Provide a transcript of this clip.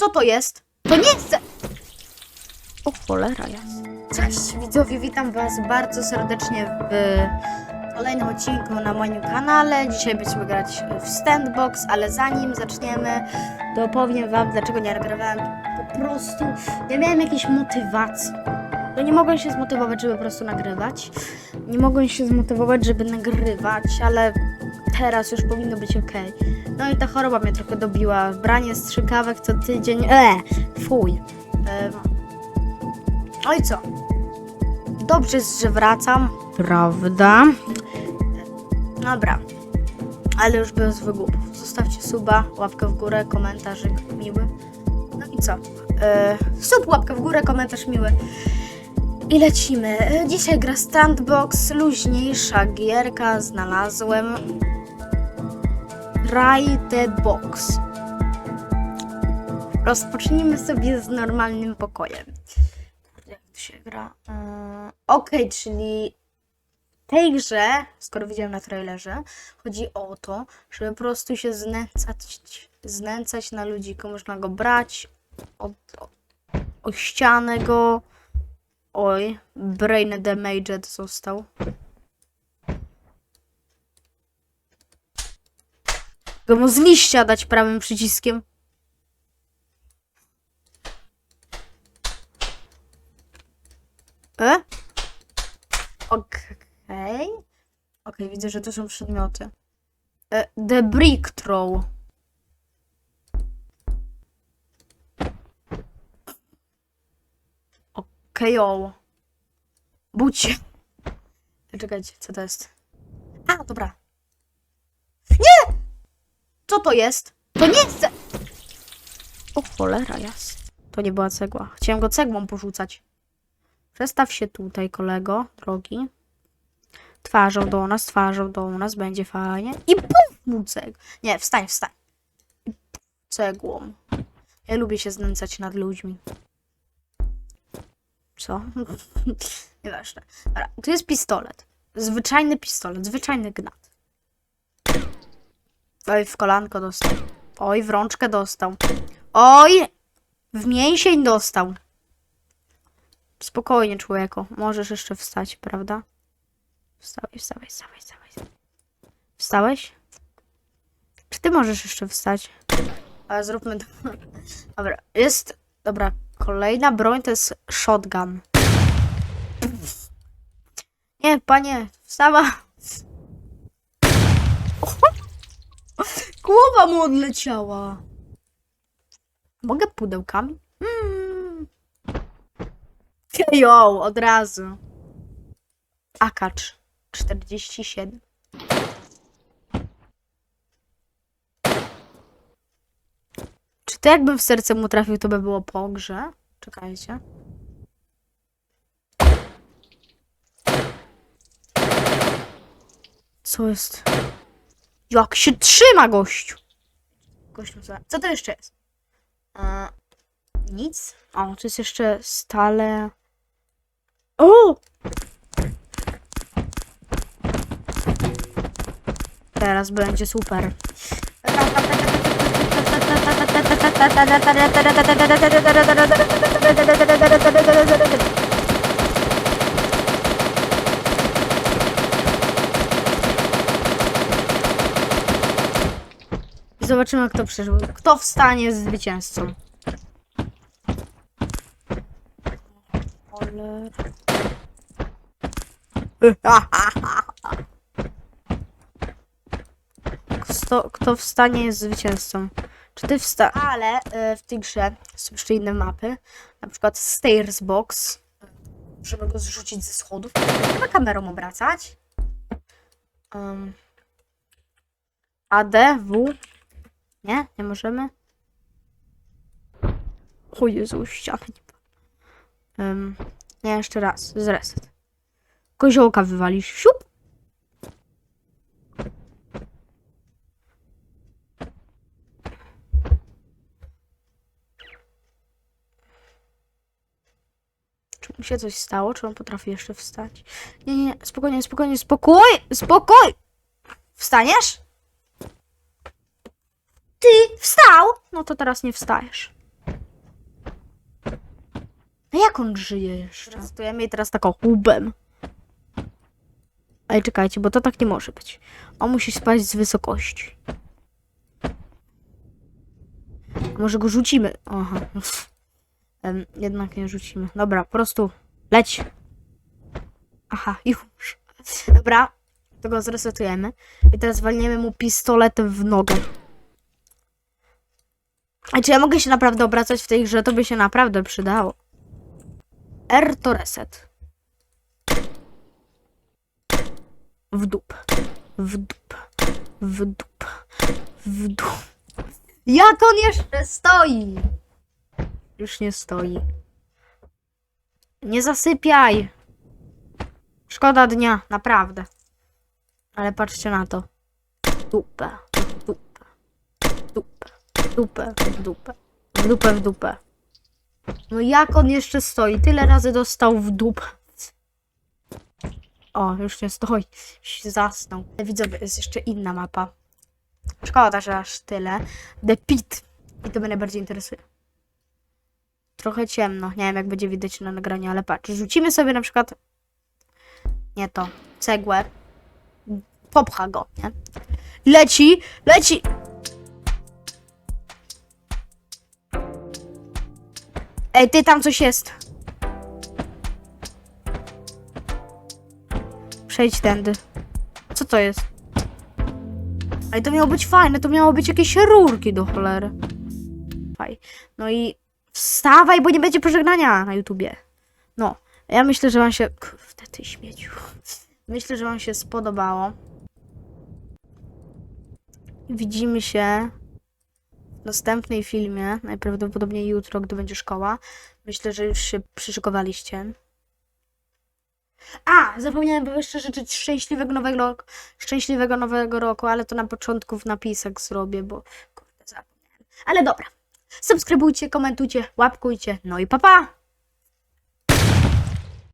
Co to jest? To nie jest... O cholera jest. Cześć widzowie, witam was bardzo serdecznie w kolejnym odcinku na moim kanale. Dzisiaj będziemy grać w Standbox, ale zanim zaczniemy, to powiem wam, dlaczego nie nagrywałem. Po prostu nie miałem jakiejś motywacji. No nie mogłem się zmotywować, żeby po prostu nagrywać. Nie mogłem się zmotywować, żeby nagrywać, ale teraz już powinno być ok. No i ta choroba mnie trochę dobiła. Branie strzykawek co tydzień. E, fuj. Em, no i co? Dobrze że wracam, prawda? Dobra, ale już bez wygłupów. Zostawcie suba, łapkę w górę, komentarzyk miły. No i co? E, sub, łapkę w górę, komentarz miły. I lecimy. E, Dzisiaj gra Standbox, luźniejsza gierka, znalazłem. The box. Rozpocznijmy sobie z normalnym pokojem. Jak to się gra? Yy, Okej, czyli w tej grze, skoro widziałem na trailerze, chodzi o to, żeby po prostu się znęcać, znęcać na ludziku. Można go brać, od, o, o ścianę go. Oj, brain damaged został. Go mu z liścia dać prawym przyciskiem. E? Okej. Okej, widzę, że to są przedmioty. E, the brick throw. Okej, o. Budź. Czekajcie, co to jest? A, dobra. Co to jest? To nie jest... O cholera jest. To nie była cegła. Chciałem go cegłą porzucać. Przestaw się tutaj, kolego, drogi. Twarzą do nas, twarzą do nas, będzie fajnie. I puf mu cegł. Nie, wstań, wstań. Cegłą. Ja lubię się znęcać nad ludźmi. Co? Nieważne. Dobra, tu jest pistolet. Zwyczajny pistolet, zwyczajny gnat. Oj, w kolanko dostał. Oj, w rączkę dostał. Oj, w mięsień dostał. Spokojnie, człowieku. Możesz jeszcze wstać, prawda? Wstawaj, wstawaj, wstawaj, wstawaj. Wstałeś? Czy ty możesz jeszcze wstać? Ale zróbmy to. Dobra, jest. Dobra, kolejna broń to jest shotgun. Nie, panie, wstawa. Głowa mu odleciała. Mogę pudełkami? Mm. Jo, od razu. Akacz 47. Czy to jakbym w serce mu trafił, to by było po grze? Czekajcie. Co jest? Jak się trzyma gościu? Gościu, co, co to jeszcze jest? E, nic. O, to jest jeszcze stale. O! Teraz będzie super. I Zobaczymy, kto przeżył. Kto wstanie z zwycięzcą. Cholera. Kto, kto wstanie jest zwycięzcą. Czy ty wsta... Ale e, w tej grze są jeszcze inne mapy. Na przykład Stairs Box. Żeby go zrzucić ze schodów. Trzeba kamerą obracać. Um, AD, W. Nie? Nie możemy? O Jezu, ścianę nie um, Nie, jeszcze raz. Zreset. Koziołka wywalisz. Siup! Czy mu się coś stało? Czy on potrafi jeszcze wstać? Nie, nie, nie. Spokojnie, spokojnie, spokój! Spokój! Wstaniesz? Ty wstał? No to teraz nie wstajesz. No jak on żyje jeszcze? Testujemy jej teraz taką łbem. Ej, czekajcie, bo to tak nie może być. On musi spaść z wysokości. A Może go rzucimy? Aha. Jednak nie rzucimy. Dobra, po prostu leć. Aha, już. Dobra, to go zresetujemy. I teraz walniemy mu pistoletem w nogę. A czy ja mogę się naprawdę obracać w tej grze? To by się naprawdę przydało. R to reset. W dup. W dup. W dup. W dup. Jak on jeszcze stoi? Już nie stoi. Nie zasypiaj. Szkoda dnia, naprawdę. Ale patrzcie na to. Dupę, dupę, w dupę, w dupę, w dupę. No jak on jeszcze stoi? Tyle razy dostał w dupę. O, już nie stoi. Już zasnął. Widzowie, jest jeszcze inna mapa. Szkoda, że aż tyle. The Pit. I to mnie najbardziej interesuje. Trochę ciemno. Nie wiem, jak będzie widać na nagraniu, ale patrz. Rzucimy sobie na przykład... Nie to. Cegłę. Popcha go, nie? Leci! Leci! Ej, ty, tam coś jest. Przejdź tędy. Co to jest? Ej, to miało być fajne, to miało być jakieś rurki do cholery. Faj. No i wstawaj, bo nie będzie pożegnania na YouTubie. No, ja myślę, że wam się... Kurde, ty śmieciu. Myślę, że wam się spodobało. Widzimy się w następnej filmie, najprawdopodobniej jutro, gdy będzie szkoła. Myślę, że już się przyszykowaliście. A, zapomniałem jeszcze życzyć szczęśliwego nowego szczęśliwego nowego roku, ale to na początku w napisach zrobię, bo kurde, zapomniałem. Ale dobra. Subskrybujcie, komentujcie, łapkujcie, no i papa! Pa.